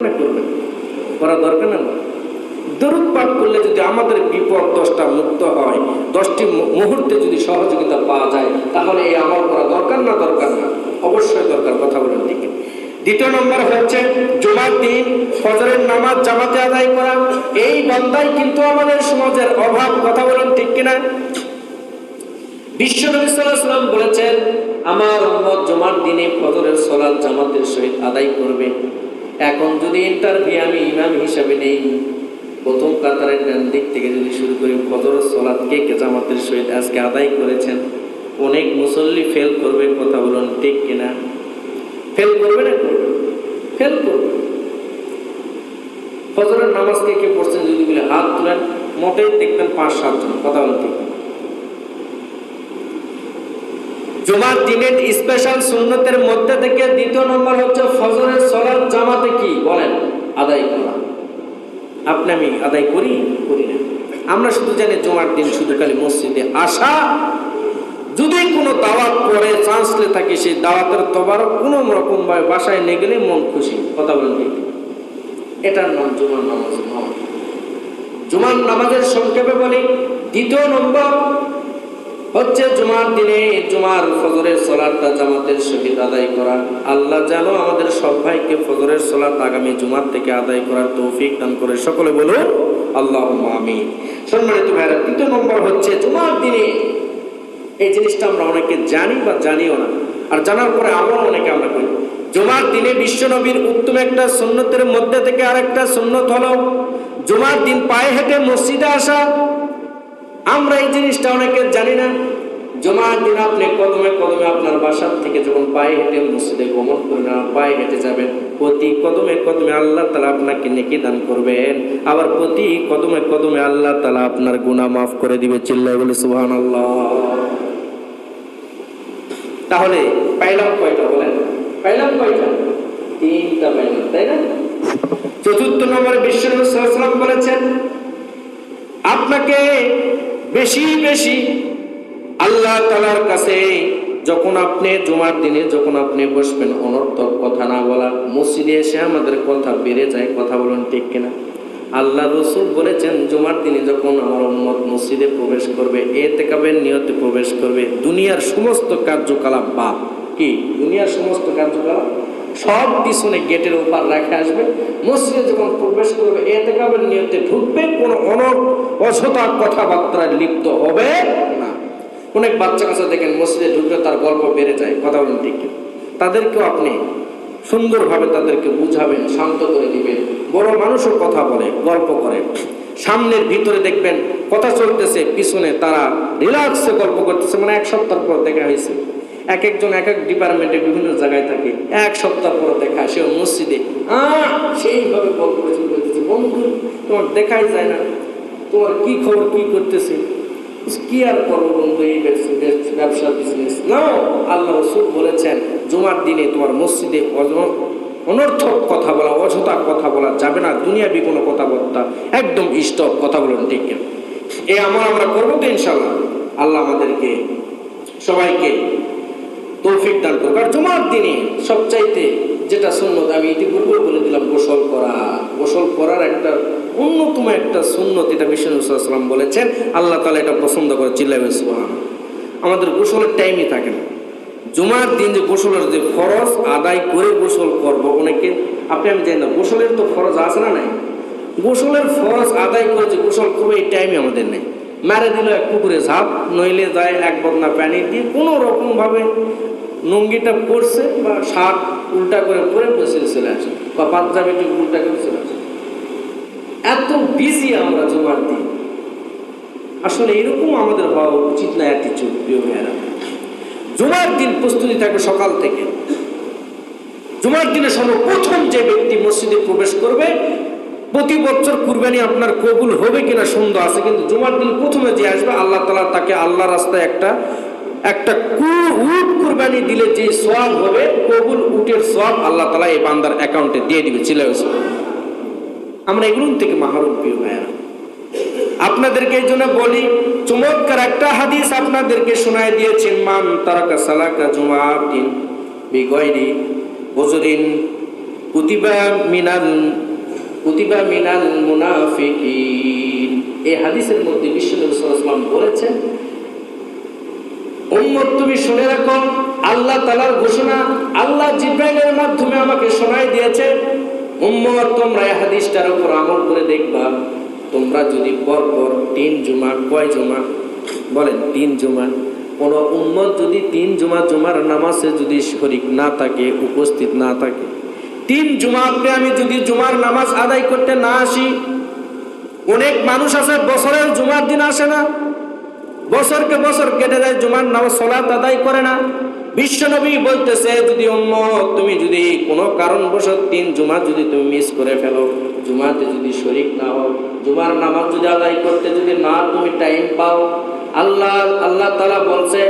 করবেন। করা দরকার না। দরুদ পাঠ করলে যদি আমাদের বিপদ দশটা মুক্ত হয়, দশটি মুহূর্তে যদি সহযোগিতা পাওয়া যায়, তাহলে এই আমল করা দরকার না দরকার না? অবশ্যই দরকার, কথা ঠিক দ্বিতীয় নম্বর হচ্ছে জুমার দিন, ফজরের নামাজ জামাতে আদায় করা। এই বন্দাই কিন্তু আমাদের সমাজের অভাব, কথা বলেন ঠিক কিনা? সাল্লাল্লাহু সাল্লাম বলেছেন, আমার উম্মত জুমার দিনে ফজরের সালাত জামাতের সহিত আদায় করবে। এখন যদি ইন্টারভিউ আমি ইমাম হিসাবে নেই, প্রথম কাতারের ডান দিক থেকে যদি শুরু করি, ফজরের সালাত কে কে জামাতের সহিত আজকে আদায় করেছেন? অনেক মুসল্লি ফেল করবে, কথা বলুন ঠিক কিনা? ফেল করবে না করবে? ফেল করবে। ফজরের নামাজকে কে কে পড়ছেন যদি বলে, হাত তুলেন, মোটেই দেখবেন পাঁচ সাতজন, কথা বলেন ঠিক জুমার দিনের স্পেশাল সুন্নতের মধ্যে থেকে দ্বিতীয় নম্বর হচ্ছে ফজরের সলাৎ জামাতে কি? বলেন, আদায় করা। আপনি আমি আদায় করি? করি না। আমরা শুধু জানি জুমার দিন শুধু খালি মসজিদে আসা। যদি কোনো দাওয়াত পরে চান্সলে থাকে সেই দাওয়াতের তবার কোনো রকম ভাবে বাসায় নিয়ে গেলে মন খুশি। কথা বলেন এটার নাম জুমার নামাজ। জুমার নামাজের সংক্ষেপে বলি, দ্বিতীয় নম্বর হচ্ছে জুমার দিনে জুমার ফজরের সলাটটা জামাতের সহিত আদায় করা। আল্লাহ যেন আমাদের সব ভাইকে ফজরের সলাট আগামী জুমার থেকে আদায় করার তৌফিক দান করে। সকলে বলুন আল্লাহ আমি সম্মানিত ভাইরা তৃতীয় নম্বর হচ্ছে জুমার দিনে এই জিনিসটা আমরা অনেকে জানি বা জানিও না। আর জানার পরে আমরা অনেকে আমরা করি। জুমার দিনে বিশ্বনবীর উত্তম একটা সুন্নতের মধ্যে থেকে আরেকটা সুন্নত হলো, জুমার দিন পায়ে হেঁটে মসজিদে আসা আমরা এই জিনিসটা অনেকে জানি না। জমার দিন আপনি কদমে কদমে আপনার বাসার থেকে যখন পায়ে হেঁটে মসজিদে গমন করবেন পায়ে হেঁটে যাবেন, প্রতি কদমে কদমে আল্লাহ তালা আপনাকে নেকি দান করবেন। আবার প্রতি কদমে কদমে আল্লাহ তালা আপনার গুণা মাফ করে দিবে। চিল্লাই বলে সুবহান আল্লাহ তাহলে পাইলাম কয়টা বলেন? পাইলাম কয়টা? তিনটা পাইলাম, তাই না? চতুর্থ নম্বরে বিশ্বনবী বলেছেন, আপনাকে বেশি বেশি। আল্লাহ তালার কাছে যখন আপনি জুমার দিনে যখন আপনি বসবেন, অনর্থক কথা না বলা মসজিদে এসে আমাদের কথা বেড়ে যায়, কথা বলুন ঠিক কিনা? আল্লাহ রসুল বলেছেন, জুমার দিনে যখন আমার উম্মত মসজিদে প্রবেশ করবে, এ তেকাবের নিয়তে প্রবেশ করবে, দুনিয়ার সমস্ত কার্যকলাপ বা কি? দুনিয়ার সমস্ত কার্যকলাপ? সব পিছনে গেটের উপর রেখে আসবে। মসজিদে যখন প্রবেশ করবে এতে কাবের নিয়তে ঢুকবে, কোনো অনর অযথা কথাবার্তায় লিপ্ত হবে না। অনেক বাচ্চা কাছে দেখেন, মসজিদে ঢুকলে তার গল্প বেড়ে যায়। কথা বলেন ঠিক তাদেরকেও আপনি সুন্দরভাবে তাদেরকে বুঝাবেন, শান্ত করে দিবেন। বড় মানুষও কথা বলে, গল্প করে। সামনের ভিতরে দেখবেন, কথা চলতেছে, পিছনে তারা রিল্যাক্সে গল্প করতেছে। মানে এক সপ্তাহ পর দেখা হয়েছে। এক একজন এক এক ডিপার্টমেন্টে বিভিন্ন জায়গায় থাকে। এক সপ্তাহ পর দেখা, সে মসজিদে সেইভাবে করেছে বলতেছে বন্ধু, তোমার দেখাই যায় না। তোমার কি খবর, কি করতেছে? কি আর করব বন্ধু, এই ব্যবসা- বিজনেস না, আল্লাহ রসুল বলেছেন, জুমার দিনে তোমার মসজিদে অনর্থক কথা বলা, অযথা কথা বলা যাবে না, দুনিয়াবি কোনো কথাবার্তা, একদম স্টপ, কথা বলুন, ঠিক? এ আমার আমরা করব তো ইনশাল্লাহ আল্লাহ আমাদেরকে সবাইকে তৌফিক দান করুক। আর জুমার দিনে সবচাইতে যেটা সুন্নত, আমি ইতিপূর্বে বলে দিলাম, গোসল করা। গোসল করার একটা অন্যতম একটা সুন্নত, এটা বিষ্ণুসাল্লাম বলেছেন। আল্লাহ তালা এটা পছন্দ করে চিল্লাবেন সুহান আমাদের গোসলের টাইমই থাকে না। জুমার দিন যে গোসলের যে ফরজ আদায় করে গোসল করব অনেকে, আপনি আমি জানি না, গোসলের তো ফরজ আছে না নাই? গোসলের ফরজ আদায় করে যে গোসল করব, এই টাইমই আমাদের নেই। মারে দিল এক পুকুরে ঝাঁপ, নইলে যায় এক বদনা প্যানি দিয়ে কোনো রকমভাবে লুঙ্গিটা পরছে বা শার্ট উল্টা করে পরে বসে চলে আসে, বা পাঞ্জাবিটি উল্টা করে চলে আসে। এত বিজি আমরা জমার দিই আসলে এরকম আমাদের হওয়া উচিত না অ্যাটিচিউড প্রিয় ভাইয়েরা। জুমার দিন প্রস্তুতি থাকবে সকাল থেকে। জুমার দিনে সর্বপ্রথম যে ব্যক্তি মসজিদে প্রবেশ করবে প্রতি বছর কুরবানি আপনার কবুল হবে কিনা সন্দেহ আছে, কিন্তু জুমার দিন প্রথমে যে আসবে, আল্লাহ তালা তাকে আল্লাহ রাস্তায় একটা একটা উট কুরবানি দিলে যে সোয়াব হবে, কবুল উটের সোয়াব আল্লাহ তালা এই বান্দার অ্যাকাউন্টে দিয়ে দিবে চিলে আমরা এগুলো থেকে মাহরুম প্রিয় আপনাদেরকে এই জন্য বলি, চমৎকার একটা হাদিস আপনাদেরকে শোনায় দিয়েছেন মান তারাকা সালাকা জুমার দিন বিগয়রি বজরিন কুতিবা মিনাল কুতিবা মিনাল মুনাফিকিন। এই হাদিসের মধ্যে বিশ্বনবী সাল্লাল্লাহু বলেছেন, উম্মত, তুমি শুনে রাখো, আল্লাহ তালার ঘোষণা, আল্লাহ জিব্রাইলের মাধ্যমে আমাকে শোনাই দিয়েছে। উম্মত, তোমরা এই হাদিসটার উপর আমল করে দেখবা। তোমরা যদি পর পর তিন জুমা কয় জুমা বলেন তিন জুমা কোন উম্মত যদি তিন জুমা জুমার নামাজে যদি শরিক না থাকে, উপস্থিত না থাকে তিন জুমাতে আমি যদি জুমার নামাজ আদায় করতে না আসি, অনেক মানুষ আছে, বছরের জুমার দিন আসে না। বছরকে বছর কেটে যায়, জুমার নামাজ সলাত আদায় করে না। বিশ্বনবী বলতেছে, যদি উম্মত, তুমি যদি কোনো কারণবশত তিন জুমা যদি তুমি মিস করে ফেলো, জুমাতে যদি শরিক না হও, জুমার নামাজ যদি আদায় করতে যদি না তুমি টাইম পাও, আল্লাহ আল্লাহ তালা বলছে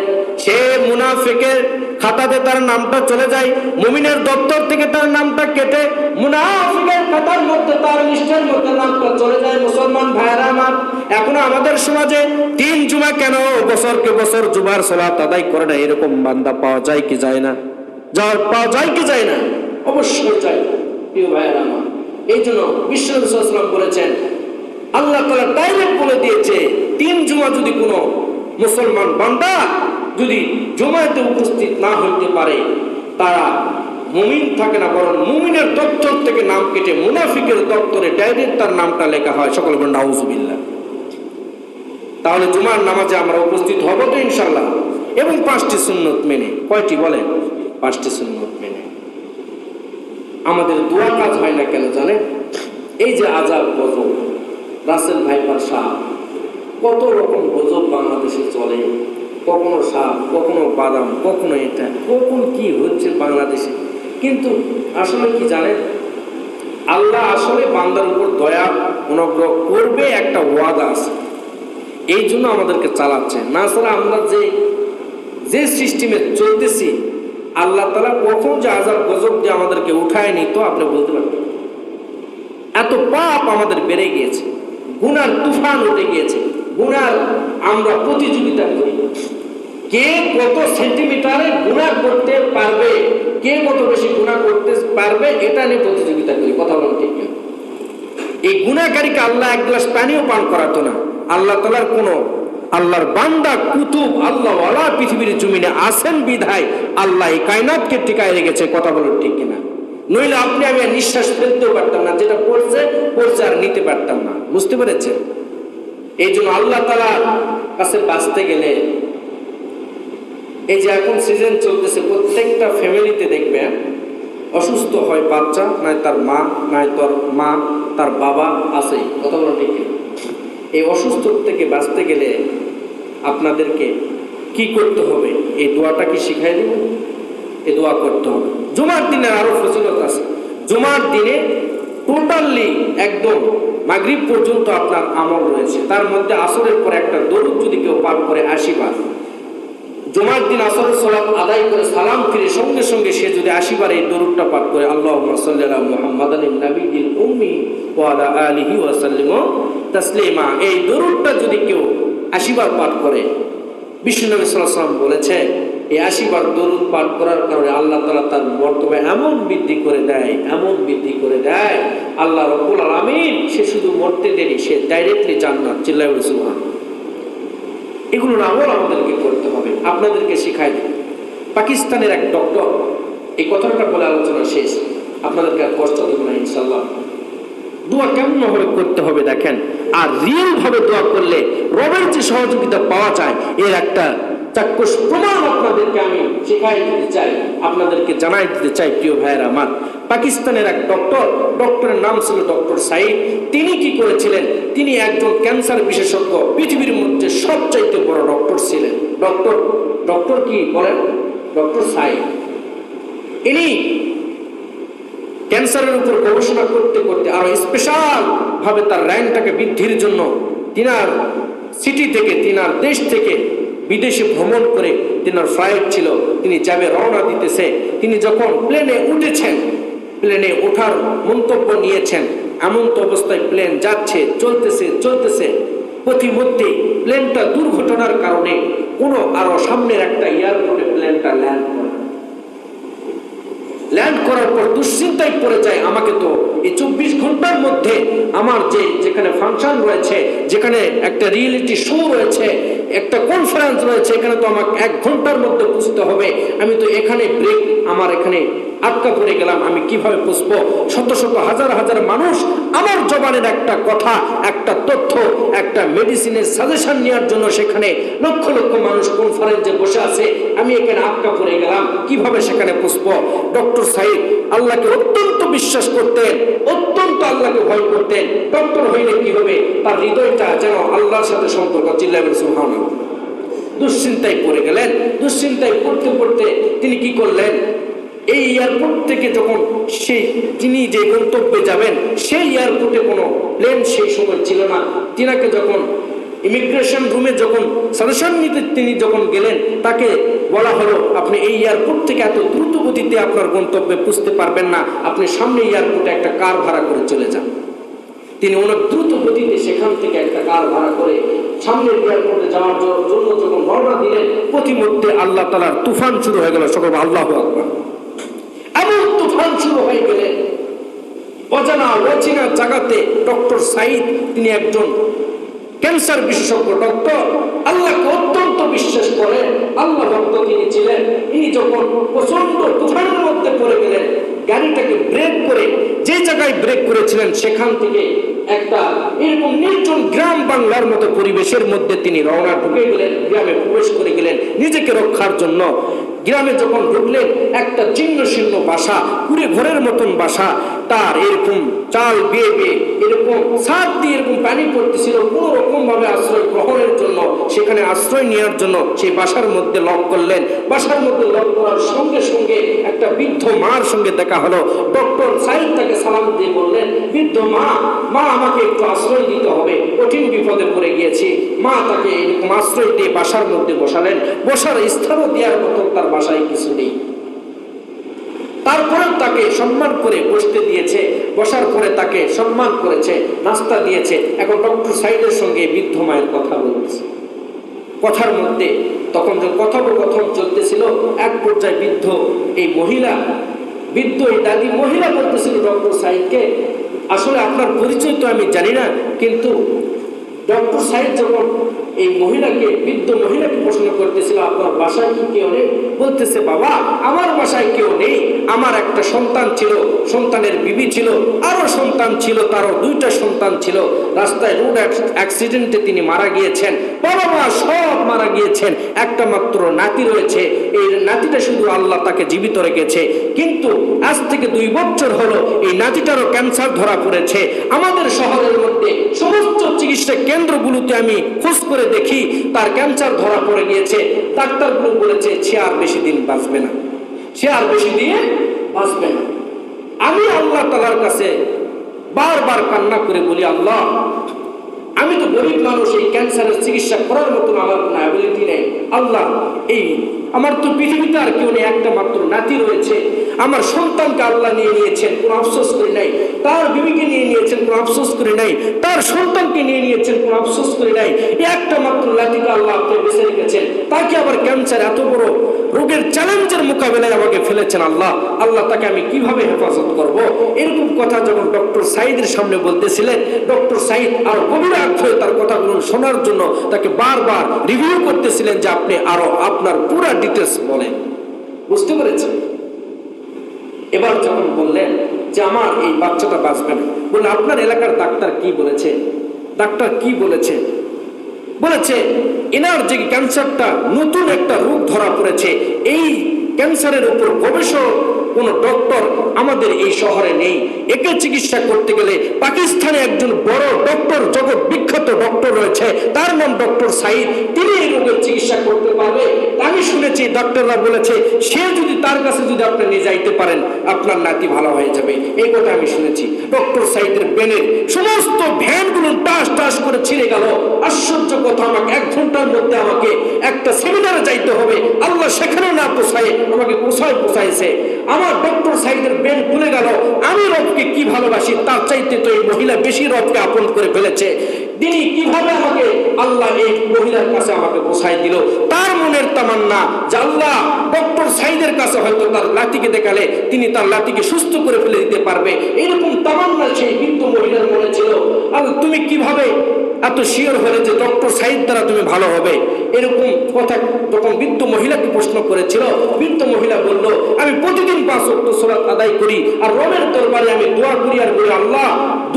সে মুনাফিকের খাতাতে তার নামটা চলে যায়, মুমিনের দপ্তর থেকে তার নামটা কেটে মুনাফিকের খাতার মধ্যে তার লিস্টের মধ্যে নামটা চলে যায়। মুসলমান ভাইরা আমার, এখনও আমাদের সমাজে তিন জুমা কেন বছরকে বছর জুমার সলাত আদায় করে না? এরকম বান্দা পাওয়া যায় কি যায় না? যাওয়ার পাওয়া যায় কি যায় না? অবশ্যই যায়। প্রিয় ভাইরা আমার, এই জন্য বিশ্বনাথ বলেছেন, আল্লাহ তালা ডাইরেক্ট বলে দিয়েছে, তিন জুমা যদি কোনো মুসলমান বান্দা যদি জমায়েতে উপস্থিত না হইতে পারে, তারা মুমিন থাকে না, বরং মুমিনের দপ্তর থেকে নাম কেটে মুনাফিকের দপ্তরে ডাইরেক্ট তার নামটা লেখা হয়। সকল নাউজুবিল্লাহ। তাহলে জুমার নামাজে আমরা উপস্থিত হব তো ইনশাল্লাহ এবং পাঁচটি সুন্নত মেনে। কয়টি বলেন? পাঁচটি সুন্নত মেনে। আমাদের দোয়া কাজ হয় না কেন জানেন? এই যে আজাব গজব, রাসেল ভাইপার সাপ কত রকম গজব বাংলাদেশে চলে। কখনো সাপ, কখনো বাদাম, কখনো এটা, কখন কি হচ্ছে বাংলাদেশে? কিন্তু আসলে কি জানেন? আল্লাহ আসলে বান্দার উপর দয়া, অনুগ্রহ করবে একটা ওয়াদা আছে। এই জন্য আমাদেরকে চালাচ্ছে। না ছাড়া আমরা যে যে সিস্টেমে চলতেছি, আল্লাহ তালা কখন যে আজাব গজব দিয়ে আমাদেরকে উঠায় নিত আপনি বলতে পারবেন এত পাপ আমাদের বেড়ে গিয়েছে। গুনার তুফান উঠে গিয়েছে। গুনার আমরা প্রতিযোগিতা করি। কে কত সেন্টিমিটারে গুণা করতে পারবে? কে কত বেশি গুণা করতে পারবে? এটা নিয়ে প্রতিযোগিতা করি, কথা বলেন ঠিক? এই গুণাকারীকে আল্লাহ এক গ্লাস পানিও পান করাতো না। আল্লাহ তালার কোন, আল্লাহর বান্দা, কুতুব, আল্লাহ ওয়ালা পৃথিবীর জমিনে আসেন বিধায় আল্লাহ এই কায়নাতকে টিকায় রেখেছে, কথা বলেন ঠিক কিনা নইলে আপনি আমি আর নিঃশ্বাস ফেলতেও পারতাম না, যেটা পড়ছে পড়ছে আর নিতে পারতাম না। বুঝতে পেরেছেন? এই জন্য আল্লাহ তালার কাছে বাঁচতে গেলে এই যে এখন সিজন চলতেছে, প্রত্যেকটা ফ্যামিলিতে দেখবেন অসুস্থ হয় বাচ্চা নয় তার মা নয় তার মা, তার বাবা আছে কথা ঠিক এই অসুস্থ থেকে বাঁচতে গেলে আপনাদেরকে কি করতে হবে? এই দোয়াটা কি শিখাই দেব? এই দোয়া করতে হবে। জুমার দিনের আরও ফজিলত আছে। জুমার দিনে টোটালি একদম মাগরিব পর্যন্ত আপনার আমল রয়েছে। তার মধ্যে আসরের পর একটা দরুদ যদি কেউ পাঠ করে আশীর্বাদ। জুমার দিন আসরের সালাম আদায় করে সালাম ফিরে সঙ্গে সঙ্গে সে যদি আশিবার এই দরুদটা পাঠ করে আল্লাহ সাল্লাল্লাহু মুহাম্মাদান নবীল উম্মি ওয়া আলা আলিহি ওয়া সাল্লিম তাসলিমা। এই দরুদটা যদি কেউ আশিবার পাঠ করে আলাইহি ওয়াসাল্লাম বলেছে, এই আশিবার দরুদ পাঠ করার কারণে আল্লাহ তালা তার মর্তবা এমন বৃদ্ধি করে দেয়, এমন বৃদ্ধি করে দেয়, আল্লাহ রাব্বুল আলামিন সে শুধু মরতে দেরি সে ডাইরেক্টলি জান্নাত, চিল্লায় বলে সুবহান এগুলোর আমল আমাদেরকে করতে হবে। আপনাদেরকে শিখাই দিই। পাকিস্তানের এক ডক্টর এই কথাটা বলে আলোচনা শেষ। আপনাদেরকে আর কষ্ট দেবো না ইনশাল্লাহ দোয়া কেমন ভাবে করতে হবে দেখেন? আর রিয়েল ভাবে দোয়া করলে রবের যে সহযোগিতা পাওয়া যায়, এর একটা চাক্ষুষ প্রমাণ আপনাদেরকে আমি শেখাই দিতে চাই, আপনাদেরকে জানাই দিতে চাই, প্রিয় ভাইয়ের আমার। পাকিস্তানের এক ডক্টর ডক্টরের নাম ছিল ডক্টর সাইদ। তিনি কি করেছিলেন? তিনি একজন ক্যান্সার বিশেষজ্ঞ, পৃথিবীর মধ্যে সবচাইতে বড় ডক্টর ছিলেন। ডক্টর ডক্টর কি বলেন? ডক্টর সাইদ। ইনি ক্যান্সারের উপর গবেষণা করতে করতে আরও স্পেশাল ভাবে তার র্যাঙ্কটাকে বৃদ্ধির জন্য তিনার সিটি থেকে, তিনার দেশ থেকে বিদেশে ভ্রমণ করে তিনার ফ্লাইট ছিল। তিনি যাবে রওনা দিতেছে। তিনি যখন প্লেনে উঠেছেন প্লেনে ওঠার মন্তব্য নিয়েছেন। এমন তো অবস্থায় প্লেন যাচ্ছে, চলতেছে চলতেছে। পথিমধ্যে প্লেনটা দুর্ঘটনার কারণে কোনো আরও সামনের একটা এয়ারপোর্টে প্লেনটা ল্যান্ড ল্যান্ড করার পর দুশ্চিন্তায় পড়ে যায় আমাকে তো। এই চব্বিশ ঘণ্টার মধ্যে আমার যে যেখানে ফাংশন রয়েছে, যেখানে একটা রিয়েলিটি শো রয়েছে, একটা কনফারেন্স রয়েছে, এখানে তো আমাকে এক ঘণ্টার মধ্যে পুষতে হবে। আমি তো এখানে ব্রেক আমার এখানে আটকা পড়ে গেলাম, আমি কীভাবে পুষবো শত শত হাজার হাজার মানুষ আমার জবানের একটা কথা, একটা তথ্য, একটা মেডিসিনের সাজেশন নেওয়ার জন্য সেখানে লক্ষ লক্ষ মানুষ কনফারেন্সে বসে আছে। আমি এখানে আটকা পড়ে গেলাম, কীভাবে সেখানে পুষবো ডক্টর সাহিদ আল্লাহকে অত্যন্ত বিশ্বাস করতেন, অত্যন্ত আল্লাহকে ভয় করতেন। ডক্টর হইলে কি হবে? তার হৃদয়টা যেন আল্লাহর সাথে সম্পর্ক চিল্লাবেন সুহান দুশ্চিন্তায় পড়ে গেলেন, দুশ্চিন্তায় পড়তে পড়তে তিনি কি করলেন? এই এয়ারপোর্ট থেকে যখন সেই তিনি যে গন্তব্যে যাবেন, সেই এয়ারপোর্টে কোনো প্লেন সেই সময় ছিল না। তিনাকে যখন ইমিগ্রেশন রুমে যখন সাজেশন নিতে তিনি যখন গেলেন, তাকে বলা হলো, আপনি এই এয়ারপোর্ট থেকে এত দ্রুত গতিতে আপনার গন্তব্যে পুষতে পারবেন না। আপনি সামনে এয়ারপোর্টে একটা কার ভাড়া করে চলে যান। তিনি অনেক দ্রুত গতিতে সেখান থেকে একটা কার ভাড়া করে সামনের এয়ারপোর্টে যাওয়ার জন্য যখন রওনা দিলেন, প্রতিমধ্যে আল্লাহ তালার তুফান শুরু হয়ে গেল। সকল আল্লাহ আকবার। হয়ে গেলেন। অজানা, অচেনা জায়গাতে ডক্টর সাইদ তিনি একজন ক্যান্সার বিশেষজ্ঞ ডক্টর। আল্লাহকে অত্যন্ত বিশ্বাস করেন। আল্লাহ ভক্ত তিনি ছিলেন, ইনি যখন প্রচণ্ড তুফানের মধ্যে পড়ে গেলেন, গাড়িটাকে ব্রেক করে, যে জায়গায় ব্রেক করেছিলেন, সেখান থেকে একটা এরকম নির্জন গ্রাম বাংলার মতো পরিবেশের মধ্যে তিনি রওনা ঢুকে গেলেন, গ্রামে প্রবেশ করে গেলেন, নিজেকে রক্ষার জন্য। গ্রামে যখন ঢুকলেন একটা চিহ্ন শীর্ণ বাসা কুড়ে ঘরের মতন বাসা তার এরকম চাল বেয়ে বেয়ে, এরকম ছাদ দিয়ে এরকম পানি পড়তেছিল কোনো রকম ভাবে আশ্রয় গ্রহণের জন্য, সেখানে আশ্রয় নেওয়ার জন্য সেই বাসার মধ্যে লক করলেন। বাসার মধ্যে লক করার সঙ্গে সঙ্গে একটা বৃদ্ধ মার সঙ্গে দেখা হলো। ডক্টর সাইদ তাকে সালাম দিয়ে বললেন, বৃদ্ধ মা মা আমাকে একটু আশ্রয় দিতে হবে। কঠিন বিপদে পড়ে গিয়েছি। মা তাকে এরকম আশ্রয় দিয়ে বাসার মধ্যে বসালেন। বসার স্থানও দেওয়ার মতো তার বাসায় কিছু নেই। তারপরেও তাকে সম্মান করে বসতে দিয়েছে, বসার পরে তাকে সম্মান করেছে, নাস্তা দিয়েছে। এখন ডক্টর সাইদের সঙ্গে বৃদ্ধ মায়ের কথা বলছে কথার মধ্যে তখন যে কথোপকথন চলতেছিল, এক পর্যায়ে বৃদ্ধ এই মহিলা, বৃদ্ধ এই দাদি মহিলা বলতেছিল ডক্টর সাইদকে, আসলে আপনার পরিচয় তো আমি জানি না, কিন্তু ডক্টর সাহেব যখন এই মহিলাকে, বৃদ্ধ মহিলাকে প্রশ্ন করতেছিল, আপনার বাসায় কি কেউ বলতেছে, বাবা, আমার বাসায় কেউ নেই। আমার একটা সন্তান ছিল, সন্তানের বিবি ছিল, আরও সন্তান ছিল, তারও দুইটা সন্তান ছিল। রাস্তায় রোড অ্যাক্সিডেন্টে তিনি মারা গিয়েছেন। বাবা মা সব মারা গিয়েছেন। একটা মাত্র নাতি রয়েছে। এই নাতিটা শুধু আল্লাহ তাকে জীবিত রেখেছে। কিন্তু আজ থেকে দুই বছর হলো এই নাতিটারও ক্যান্সার ধরা পড়েছে। আমাদের শহরের মধ্যে সমস্ত চিকিৎসা কেন্দ্রগুলোতে আমি খোঁজ করে দেখি, তার ক্যান্সার ধরা পড়ে গিয়েছে। ডাক্তারগুলো বলেছে, সে আর বেশি দিন বাঁচবে না। সে আর বেশি দিয়ে বাঁচবে না। আমি আল্লাহ তালার কাছে বারবার কান্না করে বলি, আল্লাহ, আমি তো গরিব মানুষ, এই ক্যান্সারের চিকিৎসা করার মতন আমার কোনো অ্যাবিলিটি নেই। আল্লাহ, এই আমার তো পৃথিবীতে আর কেউ নেই, একটা মাত্র নাতি রয়েছে। আমার সন্তানকে আল্লাহ নিয়ে নিয়েছেন, কোনো আফসোস করে নাই। তার বিবিকে নিয়ে নিয়েছেন, কোনো আফসোস করে নাই। তার সন্তানকে নিয়ে নিয়েছেন, কোনো আফসোস করে নাই। একটা মাত্র নাতিকে আল্লাহ আপনি বেছে রেখেছেন। তাকে আবার ক্যান্সার এত বড় রোগের চ্যালেঞ্জের মোকাবেলায় আমাকে ফেলেছেন আল্লাহ। আল্লাহ তাকে আমি কীভাবে হেফাজত করব? এরকম কথা যখন ডক্টর সাইদের সামনে বলতেছিলেন, ডক্টর সাইদ আর গভীর অর্থ হয়ে তার কথাগুলো শোনার জন্য তাকে বারবার রিভিউ করতেছিলেন যে আপনি আরও আপনার পুরা ডিটেলস বলেন বুঝতে পেরেছেন? এবার যখন বললেন যে আমার এই বাচ্চাটা বাঁচবে না, বললেন, আপনার এলাকার ডাক্তার কি বলেছে? ডাক্তার কি বলেছে? বলেছে, এনার যে ক্যান্সারটা নতুন একটা রোগ ধরা পড়েছে, এই ক্যান্সারের উপর গবেষক কোনো ডক্টর আমাদের এই শহরে নেই। একে চিকিৎসা করতে গেলে পাকিস্তানে একজন বড় ডক্টর, জগৎ বিখ্যাত ডক্টর রয়েছে। তার নাম ডক্টর সাইদ। তিনি এই রোগের চিকিৎসা করতে পারবে আমি শুনেছি ডক্টররা বলেছে, সে যদি তার কাছে যদি আপনি নিয়ে যাইতে পারেন, আপনার নাতি ভালো হয়ে যাবে। এই কথা আমি শুনেছি। ডক্টর সাইদের বেনের সমস্ত ভ্যানগুলো টাস টাস করে ছিঁড়ে গেল। আশ্চর্য কথা, আমাকে এক ঘণ্টার মধ্যে আমাকে একটা সেমিনারে যাইতে হবে। আল্লাহ সেখানেও না পোষায়, আমাকে কোথায় পোষাইছে। আমার ডক্টর সাইদের বেন খুলে গেল। আমি রবকে কি ভালোবাসি, তার চাইতে তো এই মহিলা বেশি রবকে আপন করে ফেলেছে। তিনি কীভাবে আমাকে, আল্লাহ এই মহিলার কাছে আমাকে বসাই দিল, তার মনের তামান্না যে আল্লাহ ডক্টর সাইদের কাছে হয়তো তার লাতিকে দেখালে তিনি তার লাতিকে সুস্থ করে ফেলে দিতে পারবে। এরকম তামান্না সেই বৃদ্ধ মহিলার মনে ছিল। আর তুমি কীভাবে এত শিওর হলে যে ডক্টর সাইদ দ্বারা তুমি ভালো হবে? এরকম কথা যখন বৃদ্ধ মহিলাকে প্রশ্ন করেছিল, বৃদ্ধ মহিলা বলল, আমি প্রতিদিন পাঁচ অক্ট সোলাত আদায় করি, আর রবের দরবারে আমি দোয়া করি আর বলি, আল্লাহ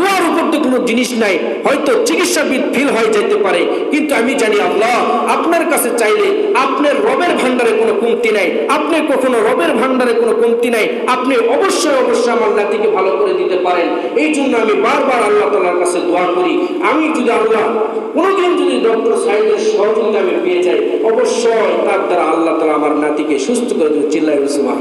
দোয়ার উপর তো কোনো জিনিস নাই, হয়তো চিকিৎসাবিদ ফিল হয়ে যেতে পারে, কিন্তু আমি জানি আল্লাহ আপনার কাছে চাইলে আপনার রবের ভান্ডারে কোনো কমতি নাই, আপনি কখনো রবের ভান্ডারে কোনো কমতি নাই, আপনি অবশ্যই অবশ্যই আমার নাতিকে ভালো করে দিতে পারেন। এই জন্য আমি বারবার আল্লাহ তালার কাছে দোয়া করি। আমি যদি আল্লাহ, কোনোদিন যদি ডক্টর সাহেবের সহযোগিতা আমি পেয়ে যাই, অবশ্যই তার দ্বারা আল্লাহ তালা আমার নাতিকে সুস্থ করে দেবে। চিল্লাই সুমান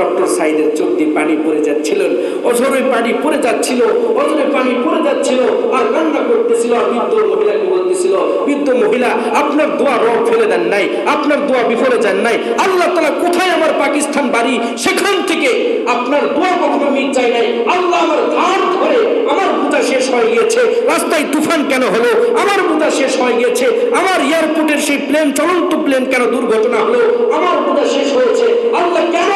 ডক্টর সাইদের চোখ দিয়ে পানি পড়ে যাচ্ছিলেন। অঝরে পানি পড়ে যাচ্ছিল অঝরে পানি পড়ে যাচ্ছিল, আর কান্না করতেছিল বৃদ্ধ মহিলাকে বলতেছিল, বৃদ্ধ মহিলা, আপনার দোয়া রব ফেলে দেন নাই, আপনার দোয়া বিফলে যান নাই, আল্লাহ তালা কোথায় আমার পাকিস্তান বাড়ি? সেখান থেকে আপনার দোয়া কখনো মিট চাই নাই, আল্লাহ আমার ধার ধরে আমার পূজা শেষ হয়ে গিয়েছে, রাস্তায় তুফান কেন হলো? আমার পূজা শেষ হয়ে গিয়েছে, আমার এয়ারপোর্টের সেই প্লেন চলন্ত প্লেন কেন দুর্ঘটনা হলো? আমার পূজা শেষ হয়েছে, আল্লাহ কেন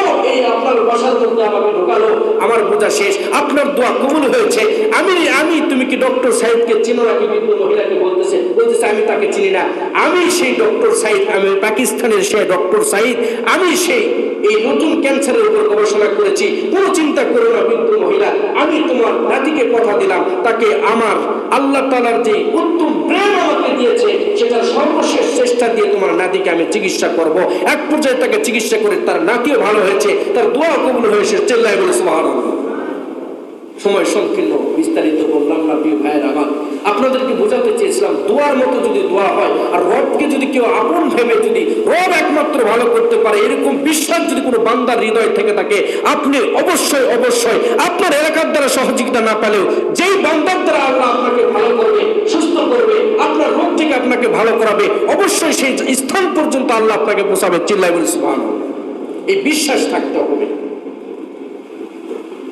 বসার বাসার মধ্যে আমাকে ঢোকালো, আমার বোঝা শেষ। আপনার দোয়া কবুল হয়েছে। আমি আমি, তুমি কি ডক্টর সাহেবকে চিনো নাকি বৃদ্ধ মহিলাকে বলতেছে? বলতেছে, আমি তাকে চিনি না। আমি সেই ডক্টর সাহিদ আমি পাকিস্তানের সেই ডক্টর সাহিদ আমি সেই এই নতুন ক্যান্সারের উপর গবেষণা করেছি। কোনো চিন্তা করো না বৃদ্ধ মহিলা। আমি তোমার নাতিকে কথা দিলাম। তাকে আমার আল্লাহ তালার যে উত্তম প্রেম আমাকে দিয়েছে সেটা সর্বশেষ চেষ্টা দিয়ে তোমার নাতিকে আমি চিকিৎসা করব। এক পর্যায়ে তাকে চিকিৎসা করে তার নাতিও ভালো হয়েছে। তার দোয়া কবুল হয়েছে চেল্লাই বলে, সুবহানাল্লাহ। সময় সংকীর্ণ, বিস্তারিত বললাম না, প্রিয় ভাইয়ের আমার আপনাদেরকে বোঝাতে চেয়েছিলাম, দোয়ার মতো যদি দোয়া হয়, আর রবকে যদি কেউ আপন ভেবে যদি রব একমাত্র ভালো করতে পারে, এরকম বিশ্বাস যদি কোনো বান্দার হৃদয় থেকে থাকে, আপনি অবশ্যই অবশ্যই আপনার এলাকার দ্বারা সহযোগিতা না পেলেও যেই বান্দার দ্বারা আল্লাহ আপনাকে ভালো করবে, সুস্থ করবে, আপনার রোগ থেকে আপনাকে ভালো করাবে, অবশ্যই সেই স্থান পর্যন্ত আল্লাহ আপনাকে পোষাবে চিল্লাই বলে এই বিশ্বাস থাকতে হবে।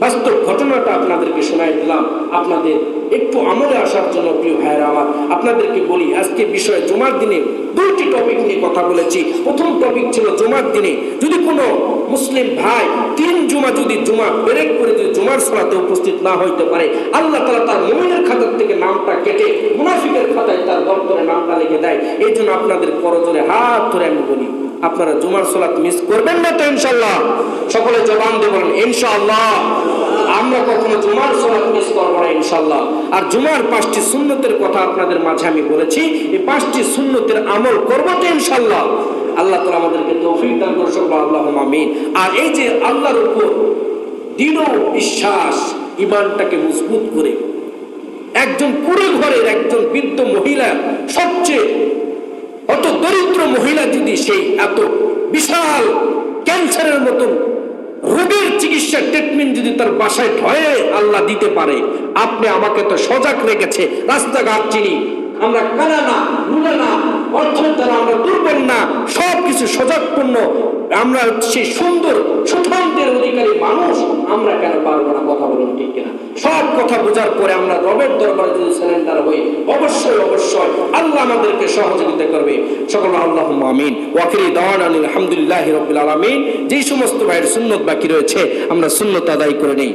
বাস্তব ঘটনাটা আপনাদেরকে শোনাই দিলাম। আপনাদের একটু আমলে আসার জন্য প্রিয় ভাইয়েরা আমার, আপনাদেরকে বলি, আজকে বিষয়ে জমার দিনে দুইটি টপিক নিয়ে কথা বলেছি। প্রথম টপিক ছিল জমার দিনে, যদি কোনো মুসলিম ভাই তিন জুমা যদি জুমা ব্রেক করে যদি জুমার সলাতে উপস্থিত না হইতে পারে, আল্লাহ তালা তার মমিনের খাতার থেকে নামটা কেটে মুনাফিকের খাতায় তার দপ্তরে নামটা লিখে দেয়। এই জন্য আপনাদের করজোরে হাত ধরে আমি বলি আপনারা জুমার সলাত মিস করবেন না তো ইনশাল্লাহ সকলে জবান দিয়ে বলেন, ইনশাআল্লাহ। আমরা কখনো জুমার সলাত মিস করব না ইনশাল্লাহ আর জুমার পাঁচটি সুন্নতের কথা আপনাদের মাঝে আমি বলেছি, এই পাঁচটি সুন্নতের আমল করব তো ইনশাল্লাহ আল্লাহ তালা আমাদেরকে তৌফিক দান করে সকল আল্লাহ আমিন। আর এই যে আল্লাহর উপর দৃঢ় বিশ্বাস ইমানটাকে মজবুত করে একজন পুরো ঘরের একজন বৃদ্ধ মহিলা সবচেয়ে অত দরিদ্র মহিলা যদি সেই এত বিশাল ক্যান্সারের মতন রোগের চিকিৎসা ট্রিটমেন্ট যদি তার বাসায় ভয়ে আল্লাহ দিতে পারে, আপনি আমাকে তো সজাগ রেখেছে, রাস্তাঘাট চিনি। আমরা কানা না না অর্থের দ্বারা আমরা দুর্বল না সব কিছু সজাগপূর্ণ আমরা সেই সুন্দর সুঠান্তের অধিকারী মানুষ, আমরা কেন পারব না কথা বলুন ঠিক কিনা? সব কথা বোঝার পরে আমরা রবের দরবারে যদি স্যালেন্ডার হই, অবশ্যই অবশ্যই আল্লাহ আমাদেরকে সহযোগিতা করবে। সকল আল্লাহ আমিন। ওয়াকিরি দাওয়ান আলহামদুলিল্লাহ রবিল আলমিন। যেই সমস্ত ভাইয়ের সুন্নত বাকি রয়েছে, আমরা সুন্নত আদায় করে নেই।